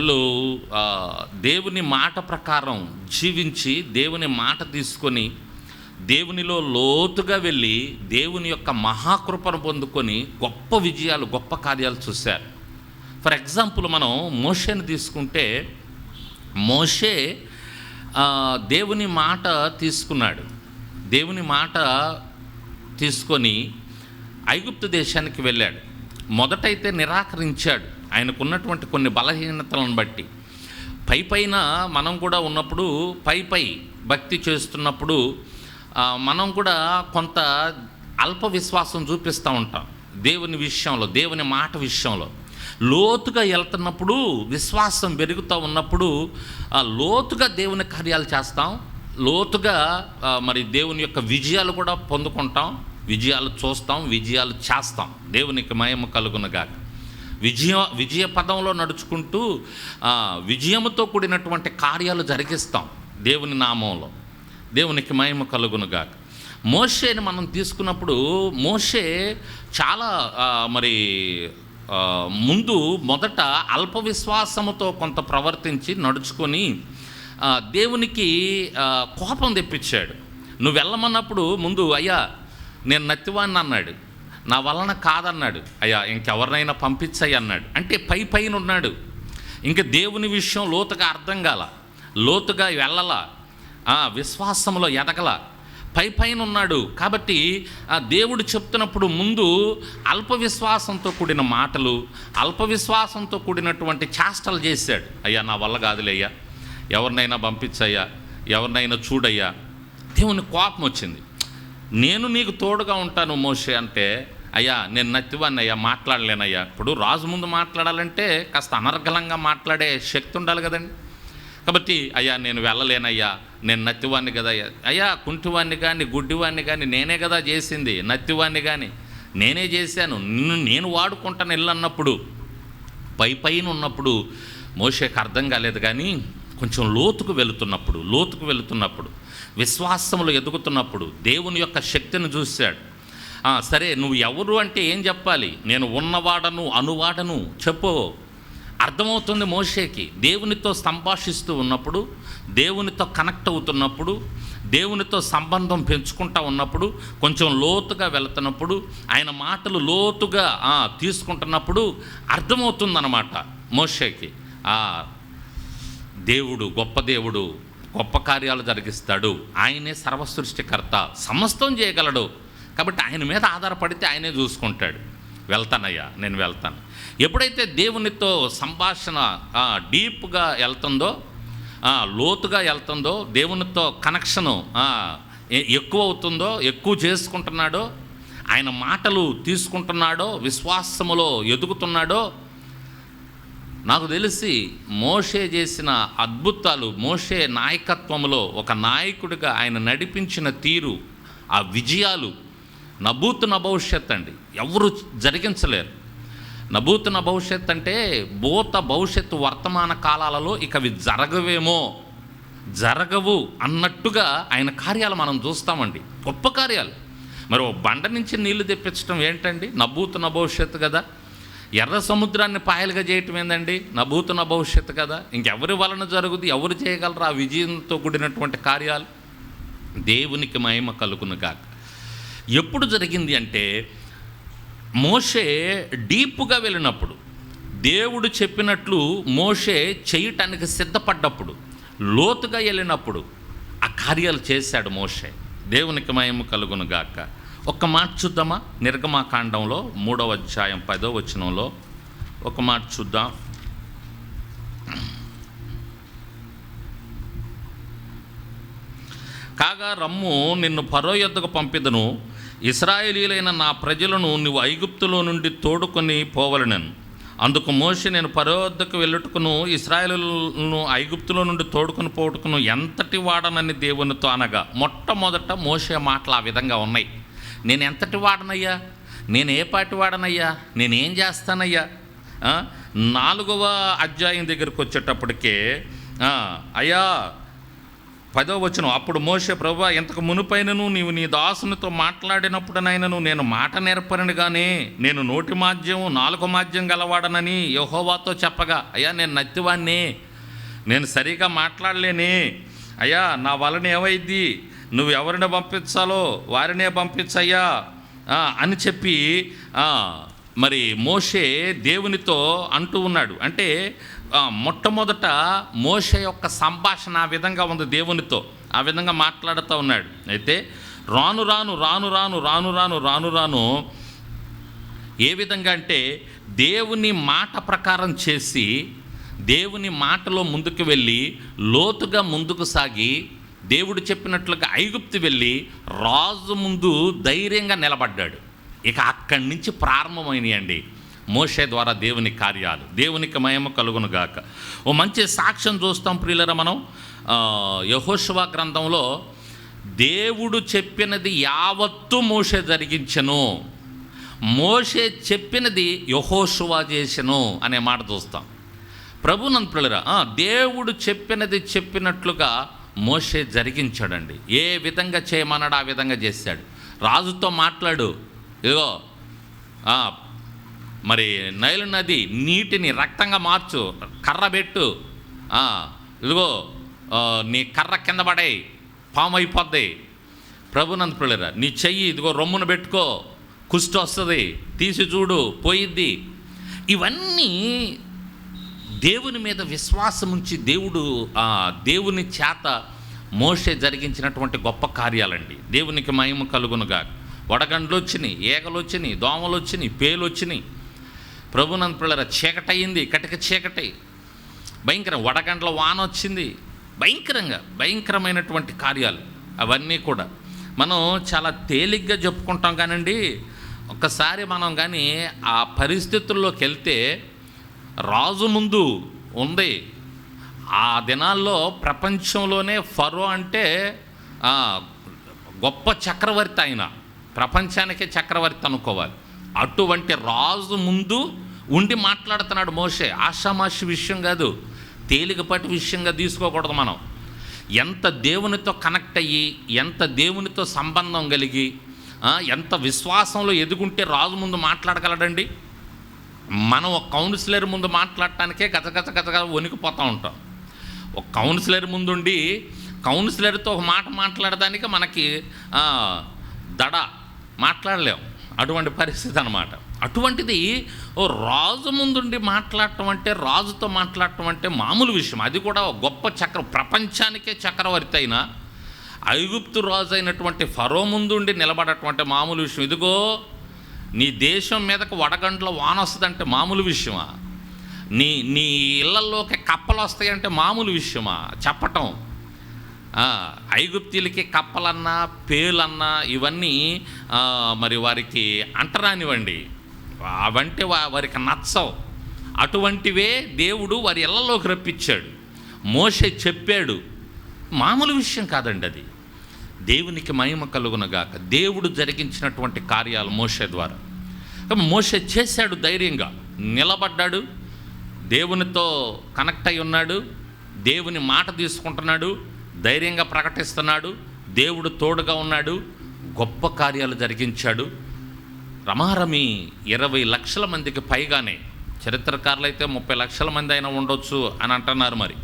వాళ్ళు దేవుని మాట ప్రకారం జీవించి దేవుని మాట తీసుకొని దేవునిలో లోతుగా వెళ్ళి దేవుని యొక్క మహాకృపను పొందుకొని గొప్ప విజయాలు గొప్ప కార్యాలు చూశారు. ఫర్ ఎగ్జాంపుల్ మనం మోషేని తీసుకుంటే మోషే దేవుని మాట తీసుకున్నాడు. దేవుని మాట తీసుకొని ఐగుప్తు దేశానికి వెళ్ళాడు. మొదటైతే నిరాకరించాడు. ఆయనకున్నటువంటి కొన్ని బలహీనతలను బట్టి. పై పైన మనం కూడా ఉన్నప్పుడు పై పై భక్తి చేస్తున్నప్పుడు మనం కూడా కొంత అల్ప విశ్వాసం చూపిస్తూ ఉంటాం. దేవుని విషయంలో దేవుని మాట విషయంలో. లోతుగా వెళ్తున్నప్పుడు విశ్వాసం పెరుగుతూ ఉన్నప్పుడు లోతుగా దేవుని కార్యాలు చేస్తాం. లోతుగా మరి దేవుని యొక్క విజయాలు కూడా పొందుకుంటాం. విజయాలు చూస్తాం విజయాలు చేస్తాం. దేవునికి మయము కలుగునగాక. విజయ విజయ పదంలో నడుచుకుంటూ విజయముతో కూడినటువంటి కార్యాలు జరిగిస్తాం దేవుని నామంలో. దేవునికి మహిమ కలుగునుగాక మోషేని మనం తీసుకున్నప్పుడు మోషే చాలా మరి ముందు మొదట అల్ప విశ్వాసముతో కొంత ప్రవర్తించి నడుచుకొని దేవునికి కోపం తెప్పించాడు. నువ్వు వెళ్ళమన్నప్పుడు ముందు అయ్యా నేను నత్తివాణ్ణి అన్నాడు. నా వలన కాదన్నాడు. అయ్యా ఇంకెవరినైనా పంపించాయి అన్నాడు. అంటే పై పైన ఉన్నాడు. ఇంకా దేవుని విషయం లోతుగా అర్థం కాల. లోతుగా వెళ్ళాల. విశ్వాసంలో ఎదగల. పై పైన ఉన్నాడు. కాబట్టి ఆ దేవుడు చెప్తున్నప్పుడు ముందు అల్ప విశ్వాసంతో కూడిన మాటలు అల్ప విశ్వాసంతో కూడినటువంటి చేష్టలు చేశాడు. అయ్యా నా వల్ల కాదులేయ్యా ఎవరినైనా పంపించయ్యా. ఎవరినైనా చూడయ్యా. దేవుని కోపం వచ్చింది. నేను నీకు తోడుగా ఉంటాను మోషే అంటే అయ్యా నేను నత్తివాన్ని అయ్యా మాట్లాడలేనయ్యా. ఇప్పుడు రాజు ముందు మాట్లాడాలంటే కాస్త అనర్గళంగా మాట్లాడే శక్తి ఉండాలి కదండి. కాబట్టి అయ్యా నేను వెళ్ళలేనయ్యా నేను నత్తివాన్ని కదా అయ్యా అయ్యా కుంటివాన్ని కానీ గుడ్డివాన్ని కానీ నేనే కదా చేసింది నత్తివాన్ని కానీ నేనే చేశాను నిన్ను నేను వాడుకుంటాను ఇల్లు అన్నప్పుడు పై పైన ఉన్నప్పుడు మోషేకి అర్థం కాలేదు కానీ కొంచెం లోతుకు వెళుతున్నప్పుడు లోతుకు వెళుతున్నప్పుడు విశ్వాసములు ఎదుగుతున్నప్పుడు దేవుని యొక్క శక్తిని చూశాడు. సరే నువ్వు ఎవరు అంటే ఏం చెప్పాలి? నేను ఉన్నవాడను అనువాడను చెప్పు. అర్థమవుతుంది మోషేకి. దేవునితో సంభాషిస్తూ ఉన్నప్పుడు దేవునితో కనెక్ట్ అవుతున్నప్పుడు దేవునితో సంబంధం పెంచుకుంటా ఉన్నప్పుడు కొంచెం లోతుగా వెళుతున్నప్పుడు ఆయన మాటలు లోతుగా తీసుకుంటున్నప్పుడు అర్థమవుతుందన్నమాట మోషేకి. దేవుడు గొప్ప దేవుడు గొప్ప కార్యాలు జరిగిస్తాడు. ఆయనే సర్వసృష్టికర్త సమస్తం చేయగలడు. కాబట్టి ఆయన మీద ఆధారపడితే ఆయనే చూసుకుంటాడు. వెళ్తానయ్యా నేను వెళ్తాను. ఎప్పుడైతే దేవునితో సంభాషణ డీప్గా వెళ్తుందో లోతుగా వెళ్తుందో దేవునితో కనెక్షను ఎక్కువ అవుతుందో ఎక్కువ చేసుకుంటున్నాడో ఆయన మాటలు తీసుకుంటున్నాడో విశ్వాసములో ఎదుగుతున్నాడో నాకు తెలిసి మోషే చేసిన అద్భుతాలు మోషే నాయకత్వంలో ఒక నాయకుడిగా ఆయన నడిపించిన తీరు ఆ విజయాలు నభూతున భవిష్యత్ అండి. ఎవరు జరిగించలేరు. నభూతున భవిష్యత్ అంటే భూత భవిష్యత్తు వర్తమాన కాలాలలో ఇక అవి జరగవేమో జరగవు అన్నట్టుగా ఆయన కార్యాలు మనం చూస్తామండి. గొప్ప కార్యాలు. మరి ఓ బండ నుంచి నీళ్ళు తెప్పించడం ఏంటండి? నభూతున భవిష్యత్తు కదా. ఎర్ర సముద్రాన్ని పాయలుగా చేయటం ఏందండి? నభూతున భవిష్యత్తు కదా. ఇంకెవరి వలన జరుగుద్ది? ఎవరు చేయగలరు? ఆ విజయంతో కూడినటువంటి కార్యాలు? దేవునికి మహిమ కలుగును గాక. ఎప్పుడు జరిగింది అంటే మోషే డీప్గా వెళ్ళినప్పుడు దేవుడు చెప్పినట్లు మోషే చేయటానికి సిద్ధపడ్డప్పుడు లోతుగా వెళ్ళినప్పుడు ఆ కార్యాలు చేశాడు మోషే. దేవునికి మహిమ కలుగును గాక. ఒక్క మాట చూద్దామా? నిర్గమాకాండంలో మూడవ అధ్యాయం పదో వచనంలో ఒక మాట చూద్దాం. కాగా రమ్ము నిన్ను పరో యొద్దకు పంపిదను. ఇస్రాయేలీలైన నా ప్రజలను నువ్వు ఐగుప్తులో నుండి తోడుకొని పోవలనను. అందుకు మోషే నేను పరో వద్దకు వెళ్ళుటకును ఇస్రాయేలును ఐగుప్తులో నుండి తోడుకొని పోవటకును ఎంతటి వాడనని దేవునితో అనగా మొట్టమొదట మోసే మాటలు ఆ విధంగా ఉన్నాయి. నేను ఎంతటి వాడనయ్యా? నేను ఏ పాటి వాడనయ్యా? నేనేం చేస్తానయ్యా? నాలుగవ అధ్యాయం దగ్గరికి వచ్చేటప్పటికే అయ్యా పదో వచనం అప్పుడు మోసే ప్రభు ఇంతకు మునుపైనను నీవు నీ దాసునితో మాట్లాడినప్పుడునైనను నేను మాట నేర్పరనిగానే నేను నోటి మాధ్యం నాలుగు మాధ్యం గలవాడనని యహోవాతో చెప్పగా అయ్యా నేను నత్తివాణ్ణి. నేను సరిగా మాట్లాడలేని. అయ్యా నా వలన ఏమైద్ది? నువ్వు ఎవరిని పంపించాలో వారినే పంపించయ్యా. అని చెప్పి మరి మోషే దేవునితో అంటూ ఉన్నాడు. అంటే మొట్టమొదట మోషే యొక్క సంభాషణ ఆ విధంగా ఉంది దేవునితో. ఆ విధంగా మాట్లాడుతూ ఉన్నాడు. అయితే రాను రాను రాను రాను రాను రాను రాను రాను ఏ విధంగా అంటే దేవుని మాట ప్రకారం చేసి దేవుని మాటలో ముందుకు వెళ్ళి లోతుగా ముందుకు సాగి దేవుడు చెప్పినట్లుగా ఐగుప్తు వెళ్ళి రాజు ముందు ధైర్యంగా నిలబడ్డాడు. ఇక అక్కడి నుంచి ప్రారంభమైనయండి. మోషే ద్వారా దేవుని కార్యాలు దేవునికి మయమ కలుగునుగాక ఓ మంచి సాక్ష్యం చూస్తాం ప్రియులరా మనం. యహోశివా గ్రంథంలో దేవుడు చెప్పినది యావత్తు మోషే జరిగించను. మోషే చెప్పినది యహోశువా చేసెను అనే మాట చూస్తాం. ప్రభు నంతులరా దేవుడు చెప్పినది చెప్పినట్లుగా మోషే జరిగించాడండి. ఏ విధంగా చేయమన్నాడు ఆ విధంగా చేశాడు. రాజుతో మాట్లాడు. ఇదిగో మరి నైలు నది నీటిని రక్తంగా మార్చు కర్ర పెట్టు. ఇదిగో నీ కర్ర కింద పడే పాము అయిపోద్ది. ప్రభునంద పిల్లరా నీ చెయ్యి ఇదిగో రొమ్మును పెట్టుకో. కుష్టి వస్తుంది తీసి చూడు పోయిద్ది. ఇవన్నీ దేవుని మీద విశ్వాసం ఉంచి దేవుడు ఆ, దేవుని చేత మోషే జరిగించినటువంటి గొప్ప కార్యాలండి. దేవునికి మహిమ కలుగునుగా వడగండ్లు వచ్చినాయి ఏగలు వచ్చినాయి దోమలు వచ్చినాయి పేలు వచ్చినాయి ప్రభునంద పిల్లర చీకటయింది కటిక చీకటి. భయంకరం వడగండ్ల వాన వచ్చింది భయంకరంగా భయంకరమైనటువంటి కార్యాలు అవన్నీ కూడా. మనం చాలా తేలిగ్గా చెప్పుకుంటాం కానండి. ఒక్కసారి మనం కానీ ఆ పరిస్థితుల్లోకి వెళ్తే రాజు ముందు ఉంది. ఆ దినాల్లో ప్రపంచంలోనే ఫరో అంటే గొప్ప చక్రవర్తి ఆయన. ప్రపంచానికే చక్రవర్తి అనుకోవాలి. అటువంటి రాజు ముందు ఉండి మాట్లాడుతున్నాడు మోషే. ఆషామాషి విషయం కాదు తేలికపాటి విషయంగా తీసుకోకూడదు మనం. ఎంత దేవునితో కనెక్ట్ అయ్యి ఎంత దేవునితో సంబంధం కలిగి ఎంత విశ్వాసంలో ఎదుగుంటే రాజు ముందు మాట్లాడగలడండి? మనం ఒక కౌన్సిలర్ ముందు మాట్లాడటానికే గతగత గతగా వణికిపోతూ ఉంటాం. ఒక కౌన్సిలర్ ముందుండి కౌన్సిలర్తో ఒక మాట మాట్లాడడానికి మనకి దడ మాట్లాడలేం. అటువంటి పరిస్థితి అనమాట అటువంటిది ఓ రాజు ముందుండి మాట్లాడటం అంటే రాజుతో మాట్లాడటం అంటే మామూలు విషయం. అది కూడా ఒక గొప్ప చక్ర ప్రపంచానికే చక్రవర్తి అయినా ఐగుప్తు రాజు అయినటువంటి ఫరో ముందుండి నిలబడటం అంటే మామూలు విషయం. ఇదిగో నీ దేశం మీదకు వడగంట్లో వాన వస్తుందంటే మామూలు విషయమా? నీ నీ ఇళ్ళలోకి కప్పలు వస్తాయంటే మామూలు విషయమా? చెప్పటం. ఐగుప్తీలకి కప్పలన్నా పేలన్నా ఇవన్నీ మరి వారికి అంటరానివ్వండి. అవంటే వా వారికి నచ్చవు. అటువంటివే దేవుడు వారి ఇళ్ళలోకి రప్పించాడు. మోసే చెప్పాడు. మామూలు విషయం కాదండి అది. దేవునికి మహిమ కలుగునగాక దేవుడు జరిగించినటువంటి కార్యాలు మోసే ద్వారా. కాబట్టి మోసే చేశాడు ధైర్యంగా. నిలబడ్డాడు దేవునితో కనెక్ట్ అయి ఉన్నాడు దేవుని మాట తీసుకుంటున్నాడు ధైర్యంగా ప్రకటిస్తున్నాడు దేవుడు తోడుగా ఉన్నాడు గొప్ప కార్యాలు జరిగించాడు. రమారమి ఇరవై లక్షల మందికి పైగానే చరిత్రకారులు అయితే ముప్పై లక్షల మంది అయినా ఉండొచ్చు అని అంటున్నారు మరి.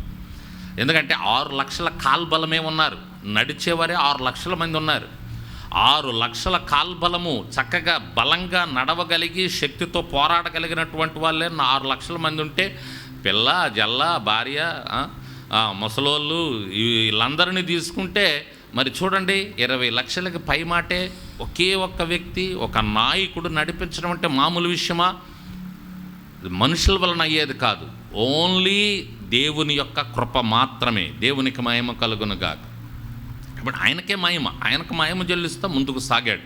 ఎందుకంటే ఆరు లక్షల కాల్బలమే ఉన్నారు. నడిచేవారే ఆరు లక్షల మంది ఉన్నారు. ఆరు లక్షల కాల్బలము చక్కగా బలంగా నడవగలిగి శక్తితో పోరాడగలిగినటువంటి వాళ్ళే ఆరు లక్షల మంది ఉంటే పిల్ల జల్ల భార్య ముసలోళ్ళు వీళ్ళందరినీ తీసుకుంటే మరి చూడండి ఇరవై లక్షలకి పై మాటే ఒకే ఒక్క వ్యక్తి ఒక నాయకుడు నడిపించడం అంటే మామూలు విషయమా? మనుషుల వలన అయ్యేది కాదు. ఓన్లీ దేవుని యొక్క కృప మాత్రమే. దేవునికి మహిమ కలుగునుగాక కాబట్టి ఆయనకే మాయమ ఆయనకు మాయమ చెల్లిస్తూ ముందుకు సాగాడు.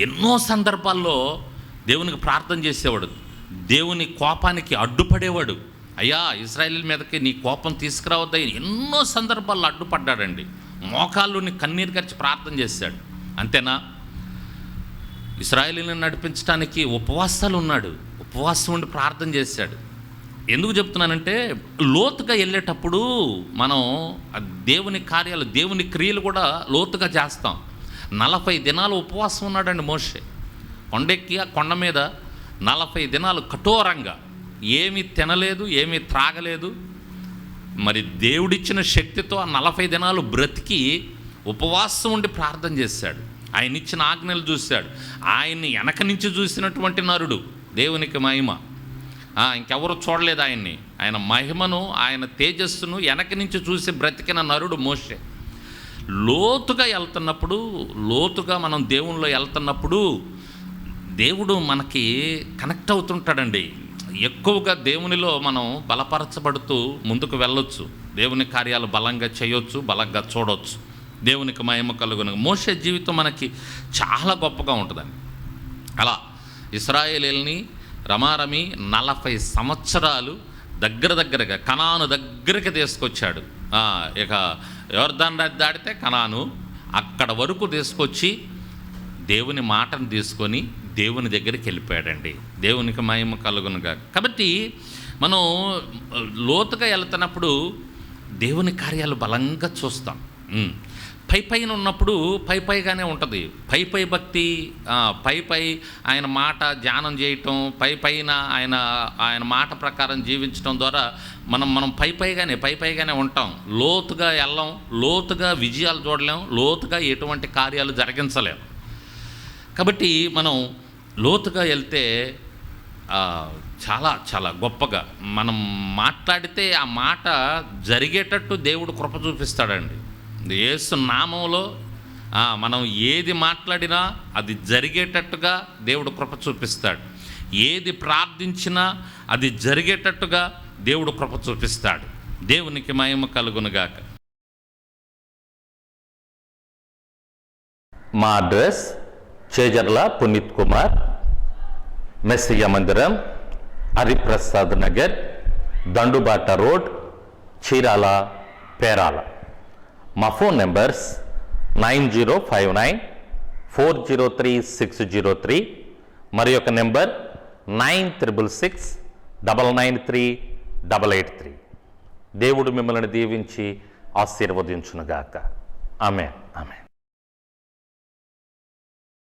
ఎన్నో సందర్భాల్లో దేవునికి ప్రార్థన చేసేవాడు. దేవుని కోపానికి అడ్డుపడేవాడు. అయ్యా ఇస్రాయల్ మీదకి నీ కోపం తీసుకురావద్దని ఎన్నో సందర్భాల్లో అడ్డుపడ్డాడండి. మోకాళ్ళుని కన్నీరు గరిచి ప్రార్థన చేశాడు. అంతేనా? ఇస్రాయలీని నడిపించడానికి ఉపవాసాలు ఉన్నాడు. ఉపవాసం ఉండి ప్రార్థన చేశాడు. ఎందుకు చెప్తున్నానంటే లోతుగా వెళ్ళేటప్పుడు మనం దేవుని కార్యాలు దేవుని క్రియలు కూడా లోతుగా చేస్తాం. నలభై దినాలు ఉపవాసం ఉన్నాడండి మోషే. కొండెక్కి ఆ కొండ మీద నలభై దినాలు కఠోరంగా. ఏమీ తినలేదు ఏమీ త్రాగలేదు. మరి దేవుడిచ్చిన శక్తితో ఆ నలభై దినాలు బ్రతికి ఉపవాసం ఉండి ప్రార్థన చేశాడు. ఆయన ఇచ్చిన ఆజ్ఞలు చూశాడు. ఆయన్ని వెనక నుంచి చూసినటువంటి నరుడు దేవునికి మహిమ. ఇంకెవరు చూడలేదు ఆయన్ని. ఆయన మహిమను ఆయన తేజస్సును వెనక నుంచి చూసి బ్రతికిన నరుడు మోషే. లోతుగా వెళ్తున్నప్పుడు లోతుగా మనం దేవునిలో వెళ్తున్నప్పుడు దేవుడు మనకి కనెక్ట్ అవుతుంటాడండి. ఎక్కువగా దేవునిలో మనం బలపరచబడుతూ ముందుకు వెళ్ళొచ్చు. దేవుని కార్యాలు బలంగా చేయొచ్చు బలంగా చూడొచ్చు. దేవునికి మహిమ కలుగును. మోసే జీవితం మనకి చాలా గొప్పగా ఉంటుందండి. అలా ఇస్రాయేలీల్ని రమారమి నలభై సంవత్సరాలు దగ్గర దగ్గరగా కణాను దగ్గరికి తీసుకొచ్చాడు. ఇక యోర్దాన్ నది దాటితే కణాను అక్కడ వరకు తీసుకొచ్చి దేవుని మాటను తీసుకొని దేవుని దగ్గరికి వెళ్ళిపోయాడండి. దేవునికి మహిమ కలుగునుగా కాబట్టి మనం లోతుగా వెళ్తున్నప్పుడు దేవుని కార్యాలు బలంగా చూస్తాం. పై పైన ఉన్నప్పుడు పై పైగానే ఉంటుంది. పై పై భక్తి పై పై ఆయన మాట ధ్యానం చేయటం పై పైన ఆయన ఆయన మాట ప్రకారం జీవించడం ద్వారా మనం మనం పై పైగానే పై పైగానే ఉంటాం. లోతుగా వెళ్ళం లోతుగా విజయాలు చూడలేం లోతుగా ఎటువంటి కార్యాలు జరిగించలేం. కాబట్టి మనం లోతుగా వెళ్తే చాలా చాలా గొప్పగా మనం మాట్లాడితే ఆ మాట జరిగేటట్టు దేవుడు కృప చూపిస్తాడండి. యేసు నామంలో మనం ఏది మాట్లాడినా అది జరిగేటట్టుగా దేవుడు కృప చూపిస్తాడు. ఏది ప్రార్థించినా అది జరిగేటట్టుగా దేవుడు కృప చూపిస్తాడు. దేవునికి మహిమ కలుగునుగాక మా అడ్రస్ చేజర్ల పునీత్ కుమార్ మెస్సియ మందిరం హరిప్రసాద్ నగర్ దండుబాట రోడ్ చీరాల పేరాల. మా phone numbers nine zero five nine four zero three six zero three మరి యొక్క number nine triple six double nine three double eight three. దేవుడు మిమ్మల్ని దీవించి ఆశీర్వదించునుగాక. ఆమె ఆమె